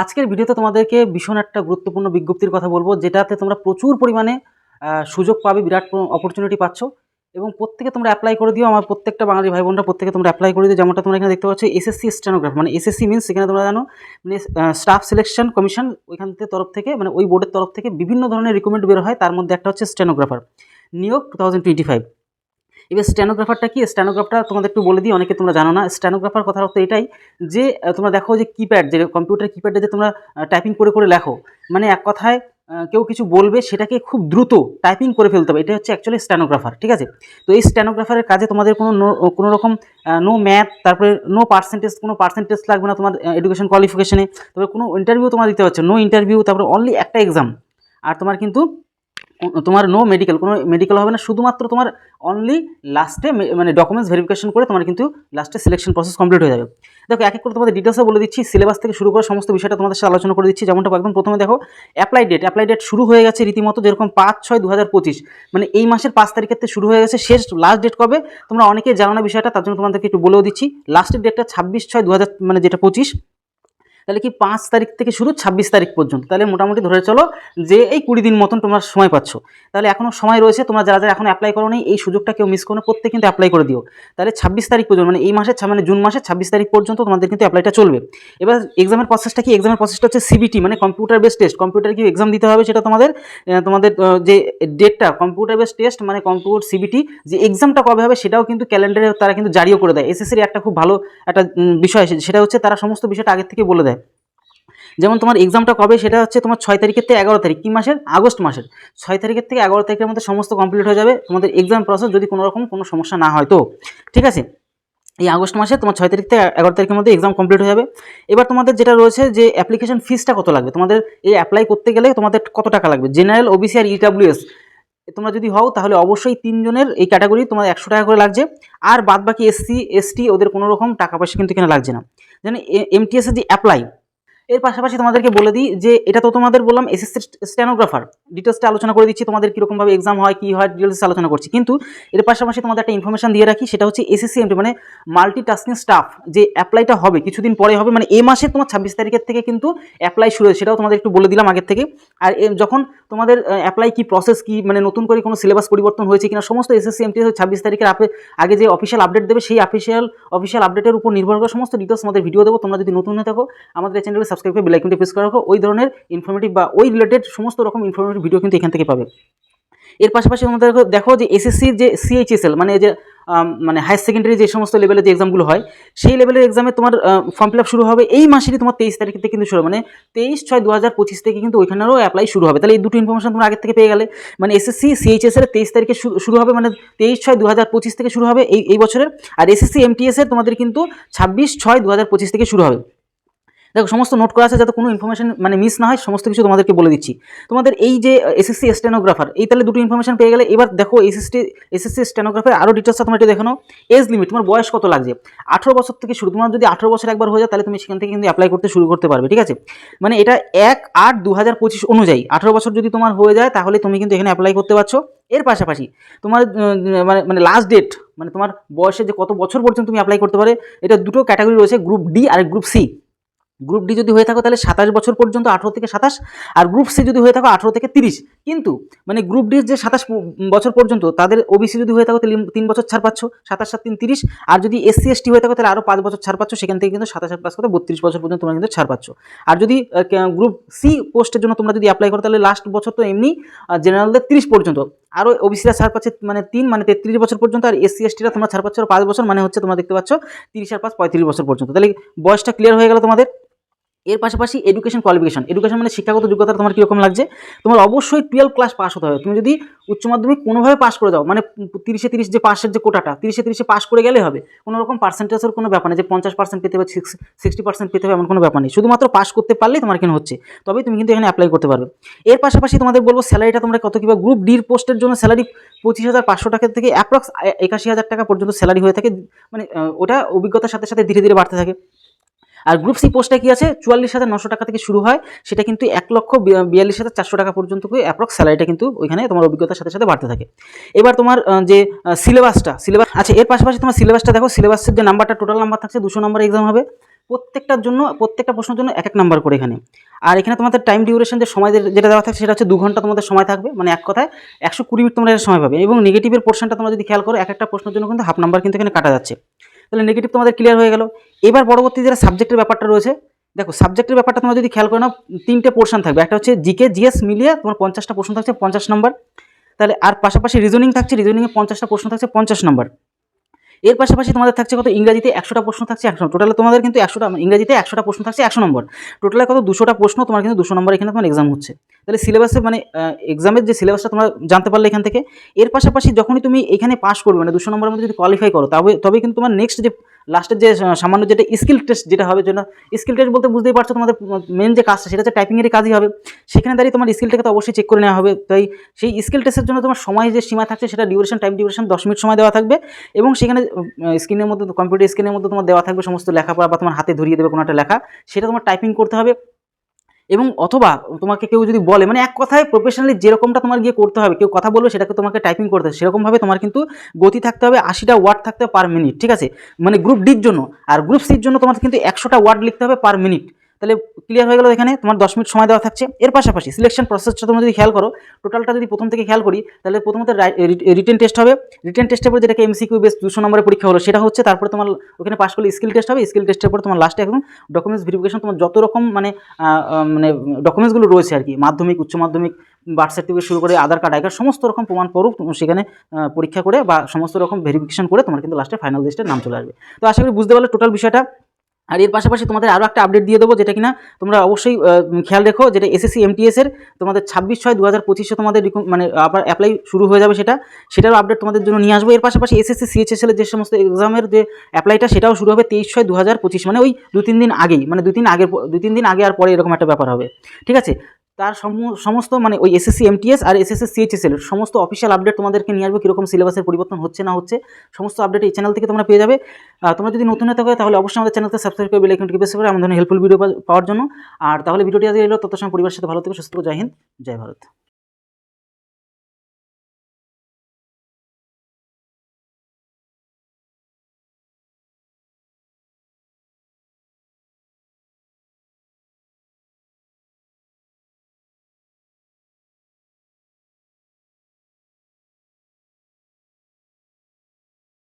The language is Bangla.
আজকের ভিডিওতে তোমাদেরকে ভীষণ একটা গুরুত্বপূর্ণ বিজ্ঞপ্তির কথা বলব, যেটাতে তোমরা প্রচুর পরিমাণে সুযোগ পাবে, বিরাট অপরচুনিটি পাচ্ছ। এবং প্রত্যেকে তোমরা অ্যাপ্লাই করে দিও, আমার প্রত্যেকটা বাঙালি ভাই বোনরা প্রত্যেকে তোমরা অ্যাপ্লাই করে দিও। যেমনটা তোমরা এখানে দেখতে পাচ্ছ এসএসসি স্টেনোগ্রাফ মানে এসএসসি মিনস সেখানে তোমরা জানো মানে স্টাফ সিলেকশন কমিশন ওইখান থেকে তরফ থেকে মানে ওই বোর্ডের তরফ থেকে বিভিন্ন ধরনের রিকমেন্ড বের হয়, তার মধ্যে একটা হচ্ছে স্টেনোগ্রাফার নিয়োগ টু থাউজেন্ড টোয়েন্টি ফাইভ এবার স্ট্যানোগ্রাফারটা কি? স্ট্যানোগ্রাফটা তোমাদের একটু বলে দিই, অনেকে তোমরা জানো না। স্ট্যানোগ্রাফার কথার অর্থ এটাই যে তোমরা দেখো যে কিপ্যাড যে কম্পিউটার কিপ্যাডে যে তোমরা টাইপিং করে করে লেখো মানে এক কথায় কেউ কিছু বলবে সেটাকে খুব দ্রুত টাইপিং করে ফেলতে হবে। এটা হচ্ছে অ্যাকচুয়ালি স্ট্যানোগ্রাফার ঠিক আছে? তো এই স্ট্যানোগ্রাফারের কাজে তোমাদের কোনো কোনো রকম নো ম্যাথ তারপরে নো পার্সেন্টেজ কোনো পার্সেন্টেজ লাগবে না তোমার এডুকেশন কোয়ালিফিকেশনে তারপরে কোনো ইন্টারভিউ তোমার দিতে হচ্ছে নো ইন্টারভিউ তারপরে অনলি একটা এক্সাম আর তোমার কিন্তু তোমার নো মেডিকেল কোনো মেডিকেল হবে না, শুধুমাত্র তোমার অনলি লাস্টে মানে ডকুমেন্টস ভেরিফিকেশন করে তোমার কিন্তু লাস্টে সিলেকশন প্রসেস কমপ্লিট হয়ে যাবে। দেখো, এক এক করে তোমাদের ডিটেলসে বলে দিচ্ছি সিলেবাস থেকে শুরু করে সমস্ত বিষয়টা তোমাদের সাথে আলোচনা করে দিচ্ছি, যেমনটা একদম প্রথমে দেখো অ্যাপ্লাই ডেট অ্যাপ্লাই ডেট শুরু হয়ে গেছে রীতিমতো যেরকম পাঁচ ছয় দু মানে এই মাসের পাঁচ তারিখের থেকে শুরু হয়ে গেছে, শেষ লাস্ট ডেট কবে? তোমরা অনেকে জানো না বিষয়টা, তার জন্য তোমাদেরকে একটু বলেও দিচ্ছি লাস্টের ডেটটা ছাব্বিশ ছয় দু মানে যেটা পঁচিশ তাহলে কি পাঁচ তারিখ থেকে শুরু? ছাব্বিশ তারিখ পর্যন্ত। তাহলে মোটামুটি ধরে চলো যে এই কুড়ি দিন মতন তোমরা সময় পাচ্ছ। তাহলে এখনও সময় রয়েছে, তোমরা যারা যারা এখন অ্যাপ্লাই করো এই সুযোগটা কেউ মিস করো প্রত্যেকে কিন্তু অ্যাপ্লাই করে দিও। তাহলে ছাব্বিশ তারিখ পর্যন্ত মানে এই মাসের মানে জুন মাসের ছাব্বিশ তারিখ পর্যন্ত তোমাদের কিন্তু অ্যাপ্লাইটা চলবে। এবার এক্সামের প্রসেসটা কি? এক্সামের প্রসেসটা হচ্ছে সিবিটি মানে কম্পিউটার বেস টেস্ট কম্পিউটার কি এক্সাম দিতে হবে সেটা তোমাদের তোমাদের যে ডেটটা কম্পিউটার বেস টেস্ট মানে কম্পিউটার সিবিটি যে এক্সামটা কবে হবে সেটাও কিন্তু ক্যালেন্ডারে তারা কিন্তু জারিও করে দেয়। এসএসসির একটা খুব ভালো একটা বিষয় সেটা হচ্ছে তারা সমস্ত বিষয়টা আগের থেকে বলে দেয়। যেমন তোমার এক্সামটা কবে, সেটা হচ্ছে তোমার ছয় তারিখের থেকে এগারো তারিখ কি মাসের, আগস্ট মাসের। ছয় তারিখের থেকে এগারো তারিখের মধ্যে সমস্ত কমপ্লিট হয়ে যাবে। তোমাদের এক্সাম প্রসেস যদি কোনো রকম কোনো সমস্যা না হয় তো। ঠিক আছে? এই আগস্ট মাসে তোমার ছয় তারিখ থেকে এগারো তারিখের মধ্যে এক্সাম কমপ্লিট হয়ে যাবে। এবার তোমাদের যেটা রয়েছে যে অ্যাপ্লিকেশন ফিসটা কত লাগবে? তোমাদের এই অ্যাপ্লাই করতে গেলে তোমাদের কত টাকা লাগবে? জেনারেল ওবিসি আর ইডাব্লিউএস তোমরা যদি হও, তাহলে অবশ্যই তিনজনের এই ক্যাটাগরি তোমার একশো টাকা করে লাগছে। আর বাদ বাকি এসসি এসটি ওদের কোনো রকম টাকা পয়সা কিন্তু এখানে লাগছে না। যেন এমটিএস এর যে অ্যাপ্লাই এর পাশাপাশি তোমাদেরকে বলে দিই যে এটা তো তোমাদের বললাম এসএসসি স্টেনোগ্রাফার ডিটেলসটা আলোচনা করে দিচ্ছি, তোমাদের কীরকমভাবে এক্সাম হয়, কী হয় ডিটেলস আলোচনা করছি। কিন্তু এর পাশাপাশি তোমাদের একটা ইনফরমেশন দিয়ে রাখি, সেটা হচ্ছে এসএসসি এমটি মানে মাল্টি টাস্কিং স্টাফ যে অ্যাপ্লাইটা হবে, কিছুদিন পরে হবে মানে এই মাসে তোমার ছাব্বিশ তারিখের থেকে কিন্তু অ্যাপ্লাই শুরু সেটাও তোমাদের একটু বলে দিলাম আগের থেকে। আর এ- যখন তোমাদের অ্যাপ্লাই কি প্রসেস কি মানে নতুন করে কোনো সিলেবাস পরিবর্তন হয়েছে কিনা, সমস্ত এসএসসি এমটি ছাব্বিশ তারিখের আগে যে অফিসিয়াল আপডেট দেবে, সেই অফিসিয়াল অফিসিয়াল আপডেটের উপর নির্ভর করে সমস্ত ডিটেলস আমাদের ভিডিও দেবো, তোমরা যদি নতুন হয়ে থাকো, আমাদের চ্যানেলে সাবস্ক্রাইব করে বেলাইকনটি প্রেস করে রাখো ওই ধরনের ইনফরমেটিভ বা ওই রিলেটেড সমস্ত রকম ইনফরমেটিভ ভিডিও কিন্তু এখান থেকে পাবে। এর পাশাপাশি তোমাদের দেখো যে এসএসসির যে সিএইচএসএল মানে যে মানে হায়ার সেকেন্ডারি যে সমস্ত লেভেলের যে এক্সামগুলো হয়, সেই লেভেলের এক্সামে তোমার ফর্ম ফিল শুরু হবে এই মাসেরই তোমার তেইশ তারিখ থেকে কিন্তু শুরু মানে তেইশ ছয় দু হাজার পঁচিশ থেকে কিন্তু ওইখানেরও অ্যাপ্লাই শুরু হবে। তাহলে এই দুটো ইনফরমেশন তোমরা আগের থেকে পেয়ে গেলে। মানে এসএসসি সিএইচএস এর তেইশ তারিখে শুরু- হবে মানে তেইশ ছয় দু হাজার পঁচিশ থেকে শুরু হবে এই এই বছরের। আর এসএসসি এমটিএস এর তোমাদের কিন্তু ছাব্বিশ ছয় দু হাজার পঁচিশ থেকে শুরু হবে। দেখো, সমস্ত নোট করা আছে যাতে কোনো ইনফরমেশন মানে মিস না হয়, সমস্ত কিছু তোমাদেরকে বলে দিচ্ছি। তোমাদের এই যে এসএসসি স্টেনোগ্রাফার এই তাহলে দুটো ইনফরমেশন পেয়ে গেলে এবার দেখো এসএসসি এসএসসি স্টেনোগ্রাফার আরও ডিটেলসটা তোমরা একটু দেখো নাও। এজ লিমিট তোমার বয়স কত লাগছে? আঠেরো বছর থেকে শুরু, তোমার যদি আঠেরো বছর একবার হয়ে যায়, তাহলে তুমি সেখান থেকে কিন্তু অ্যাপ্লাই করতে শুরু করতে পারবে, ঠিক আছে? মানে এটা এক আট দু হাজার পঁচিশ অনুযায়ী, আঠেরো বছর যদি তোমার হয়ে যায়, তাহলে তুমি কিন্তু এখানে অ্যাপ্লাই করতে পারছ। এর পাশাপাশি তোমার মানে মানে লাস্ট ডেট মানে তোমার বয়সে যে কত বছর পর্যন্ত তুমি অ্যাপ্লাই করতে পারে, এটা দুটো ক্যাটাগরি রয়েছে গ্রুপ ডি আর গ্রুপ সি গ্রুপ ডি যদি হয়ে থাকো তাহলে সাতাশ বছর পর্যন্ত আঠেরো থেকে সাতাশ, আর গ্রুপ সি যদি হয়ে থাকো আঠেরো থেকে তিরিশ। কিন্তু মানে গ্রুপ ডির যে সাতাশ বছর পর্যন্ত, তাদের ওবিসি যদি হয়ে থাকো তাহলে তিন বছর ছাড় পাচ্ছ, সাতাশ সাত তিন তিরিশ, আর যদি এসসি এসটি হয়ে থাকো তাহলে আরও পাঁচ বছর ছাড় পাচ্ছ, সেখান থেকে কিন্তু সাতাশ পাঁচ করে বত্রিশ বছর পর্যন্ত তোমরা কিন্তু ছাড় পাচ্ছ। আর যদি গ্রুপ সি পোস্টের জন্য তোমরা যদি অ্যাপ্লাই করো তাহলে লাস্ট বছর তো এমনি জেনারেলদের তিরিশ পর্যন্ত। আরও ওবিসিরা ছাড় পাচ্ছে মানে তিন মানে তেত্রিশ বছর পর্যন্ত, আর এসসি এসটিরা তোমরা ছাড় পাচ্ছ পাঁচ বছর মানে হচ্ছে তোমরা দেখতে পাচ্ছ তিরিশ আর পাঁচ পঁয়ত্রিশ বছর পর্যন্ত। তাহলে বয়সটা ক্লিয়ার হয়ে গেল তোমাদের? এর পাশাপাশি এডুকেশন কোয়ালিফিকেশন এডুকেশন মানে শিক্ষাগত যোগ্যতা তোমার কীরকম লাগছে? তোমার অবশ্যই টুয়েলভ ক্লাস পাস হতে হবে। তুমি যদি উচ্চ মাধ্যমিক কোনোভাবে পাস করে দাও মানে তিরিশে তিরিশ যে পাসের যে কোটাটা, তিরিশে তিরিশে পাস করে গেলে হবে। কোনো রকম পার্সেন্টেজের কোনো ব্যাপার নেই যে পঞ্চাশ পার্সেন্ট পেতে হবে সিক্সটি পার্সেন্ট পেতে হবে, এমন কোনো ব্যাপার নেই। শুধুমাত্র পাস করতে পারলেই তোমার এখানে হচ্ছে। তবেই তুমি কিন্তু এখানে অ্যাপ্লাই করতে পারবে। এর পাশাপাশি তোমাদের বলব স্যালারিটা তোমরা কত কিবা গ্রুপ ডির পোস্টের জন্য স্যালারি পঁচিশ হাজার পাঁচশো টাকা থেকে অ্যাপ্রক্স একাশি হাজার টাকা পর্যন্ত স্যালারি হয়ে থাকে। মানে ওটা অভিজ্ঞতার সাথে সাথে ধীরে ধীরে বাড়তে থাকে। আর গ্রুপ সি পোস্টটা কি আছে? চুয়াল্লিশ হাজার নশো টাকা থেকে শুরু হয়। সেটা কিন্তু এক লক্ষ বিয়াল্লিশ হাজার চারশো টাকা পর্যন্ত অ্যাপ্রক্স স্যালারিটা কিন্তু ওইখানে তোমার অভিজ্ঞতার সাথে সাথে বাড়তে থাকে। এবার তোমার যে সিলেবাসটা সিলেবাস আচ্ছা এর পাশাপাশি তোমার সিলেবাসটা দেখো সিলেবাসের যে নাম্বারটা টোটাল নাম্বার থাকছে দুশো নাম্বার এক্সাম হবে। প্রত্যেকটার জন্য, প্রত্যেকটা প্রশ্নের জন্য এক এক নাম্বার করে এখানে। আর এখানে তোমাদের টাইম ডিউরেশন যে সময় যেটা দেওয়া থাকছে, সেটা হচ্ছে দু ঘণ্টা তোমাদের সময় থাকবে। মানে এক কথায় একশো কুড়ি মিনিট তোমরা সময় পাবে। এবং নেগেটিভের পোর্শনটা তোমরা যদি খেয়াল করো, এক একটা প্রশ্নের জন্য কিন্তু হাফ নাম্বার কিন্তু এখানে কাটা যাচ্ছে। তাহলে নেগেটিভ তোমাদের ক্লিয়ার হয়ে গেল। এবার পরবর্তী যেটা সাবজেক্টের ব্যাপারটা রয়েছে, দেখো সাবজেক্টের ব্যাপারটা তোমরা যদি খেয়াল করে নাও, তিনটে পোর্শন থাকবে। একটা হচ্ছে জিকে জিএস মিলিয়ে তোমার পঞ্চাশটা প্রশ্ন থাকছে পঞ্চাশ নম্বর তাহলে আর পাশাপাশি রিজনিং থাকছে রিজনিংয়ে পঞ্চাশটা প্রশ্ন থাকছে পঞ্চাশ নম্বর এর পাশাপাশি তোমাদের থাকছে কত? ইংরাজিতে একশোটা প্রশ্ন থাকছে একশো। টোটালে তোমাদের কিন্তু একশোটা, ইংরাজিতে একশোটা প্রশ্ন থাকছে একশো নম্বর। টোটালে কত? দুশোটা প্রশ্ন, তোমার কিন্তু দুশো নম্বর এখানে তোমার এক্সাম হচ্ছে। তাহলে সিলেবাসে মানে এক্সামের যে সিলেবাসটা তোমরা জানতে পারলে এখান থেকে, এর পাশাপাশি যখনই তুমি এখানে পাস করবে মানে দুশো নম্বরের মধ্যে যদি কোয়ালিফাই করো তবে তবে কিন্তু তোমার নেক্সট যে লাস্টের যে সামান্য যেটা স্কিল টেস্ট যেটা হবে জন্য স্কিল টেস্ট বলতে বুঝতেই পারছ তোমাদের মেন যে কাজটা, সেটা হচ্ছে টাইপিংয়েরই কাজই হবে। সেখানে দাঁড়িয়ে তোমার স্কিলটাকে তো অবশ্যই চেক করে নেওয়া হবে। তাই সেই স্কিল টেস্টের জন্য তোমার সময় যে সীমা থাকছে, সেটা ডিউরেশন টাইম ডিউরেশন দশ মিনিট সময় দেওয়া থাকবে। এবং সেখানে স্ক্রিনের মধ্যে কম্পিউটার স্ক্রিনের মধ্যে তোমার দেওয়া থাকবে সমস্ত লেখাপড়া বা তোমার হাতে ধরিয়ে দেবে কোনো একটা লেখা। সেটা তোমার টাইপিং করতে হবে। এবং অথবা তোমাকে কেউ যদি বলে মানে এক কথায় প্রফেশনালি যেরকমটা তোমার গিয়ে করতে হবে, কেউ কথা বলবে সেটাকে তোমাকে টাইপিং করতে হবে, সেরকমভাবে তোমার কিন্তু গতি থাকতে হবে আশিটা ওয়ার্ড থাকতে হবে পার মিনিট ঠিক আছে? মানে গ্রুপ ডির জন্য, আর গ্রুপ সির জন্য তোমার কিন্তু একশোটা ওয়ার্ড লিখতে হবে পার মিনিট তাহলে ক্লিয়ার হয়ে গেল এখানে, তোমার দশ মিনিট সময় দেওয়া থাকছে। এর পাশাপাশি সিলেকশন প্রসেসটা তোমরা যদি খেয়াল করো টোটালটা যদি প্রথম থেকে খেয়াল করি, তাহলে প্রথমত রিটেন টেস্ট হবে। রিটেন টেস্টের পরে যেটাকে এমসিকিউ বেস দুশো নম্বরের পরীক্ষা হলো, সেটা হচ্ছে তারপরে তোমার ওখানে পাস করলে স্কিল টেস্ট হবে। স্কিল টেস্টের পরে তোমার লাস্টে এখন ডকুমেন্টস ভেরিফিকেশন তোমার যত রকম মানে মানে ডকুমেন্টসগুলো রয়েছে আর কি, মাধ্যমিক, উচ্চ মাধ্যমিক বার্থ সার্টিফিকেট শুরু করে আধার কার্ড আই কার্ড সমস্ত রকম প্রমাণ তুমি সেখানে পরীক্ষা করে বা সমস্ত রকম ভেরিফিকেশন করে তোমার কিন্তু লাস্টে ফাইনাল লিস্টের নাম চলে আসবে। তো আশা করি বুঝতে পারলে টোটাল বিষয়টা। আর এর পাশাপাশি তোমাদের আরও একটা আপডেট দিয়ে দেবো, যেটা কিনা তোমরা অবশ্যই খেয়াল রেখো, যেটা এসএসসি এমটিএসের তোমাদের ছাব্বিশ ছয় দু হাজার পঁচিশে তোমাদের মানে আবার অ্যাপ্লাই শুরু হয়ে যাবে সেটা। সেটারও আপডেট তোমাদের জন্য নিয়ে আসব। এর পাশাপাশি এসএসসি সিএচএসএলের যে সমস্ত এক্সামের যে অ্যাপ্লাইটা সেটাও শুরু হবে তেইশ ছয় দু হাজার পঁচিশ মানে ওই দু তিন দিন আগেই মানে দু তিন আগের দু তিন দিন আগে আর পরে এরকম একটা ব্যাপার হবে। ঠিক আছে? তার সম- সমস্ত মানে ওই এসএসসি এমটিএস আর এসএসসি সিএইচএসএল সমস্ত অফিসিয়াল আপডেট তোমাদেরকে নিয়ে আসবে, কীরকম সিলেবাসের পরিবর্তন হচ্ছে না হচ্ছে, সমস্ত আপডেট এই চ্যানেল থেকে তোমরা পেয়ে যাবে তোমরা যদি নতুন হয় তাহলে অবশ্যই আমাদের চ্যানেলকে সাবস্ক্রাইব করে বেল আইকনটি প্রেস করে আমাদের হেল্পফুল ভিডিও পাওয়ার জন্য আর তাহলে ভিডিওটি আজ এলো তত সময় পরিবারের সাথে ভালো থেকে, সুস্থ থেকো। জয় হিন্দ, জয় ভারত